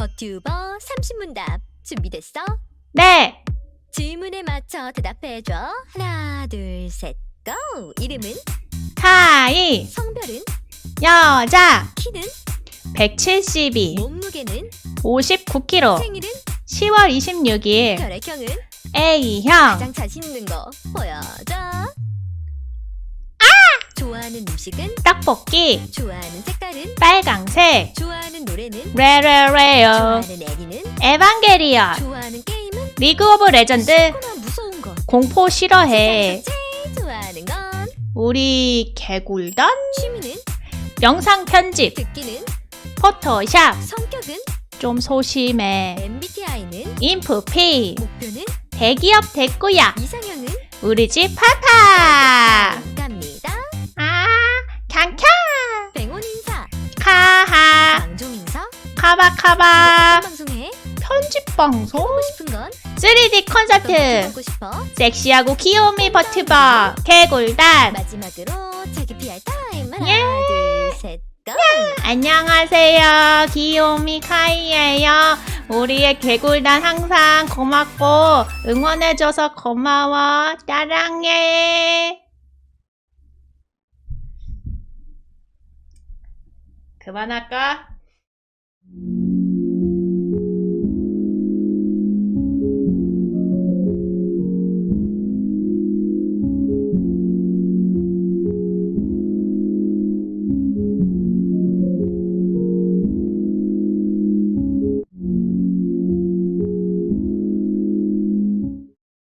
버튜버 30문답 준비됐어? 네. 질문에 맞춰 대답해줘. 하나, 둘, 셋, 고! 이름은? 하이. 성별은? 여자. 키는? 172. 몸무게는? 59kg. 생일은? 10월 26일. 혈액형은? A형. 가장 자신 있는 거 보여줘. 좋아하는 음식은? 떡볶이. 좋아하는 색깔은? 빨강색. 좋아하는 노래는? 레레레요. 좋아하는 애기는? 에반게리온. 좋아하는 게임은? 리그 오브 레전드. 무서운 거. 공포 싫어해. 세상에서 제일 좋아하는 건? 우리 개굴단. 취미는? 영상 편집. 듣기는? 포토샵. 성격은? 좀 소심해. MBTI는? 인프피. 목표는? 대기업 됐구야. 이상형은? 우리 집 파파. 카바카바. 어떤 방송해? 편집 방송? 하고 싶은 건? 3D 어떤 콘서트. 보고 싶어? 섹시하고 귀요미 버튜버. 개굴단. 마지막으로 자기 PR 타임 하나 예. 둘셋 고! 안녕하세요. 귀요미 카이예요. 우리의 개굴단 항상 고맙고 응원해줘서 고마워. 사랑해. 그만할까?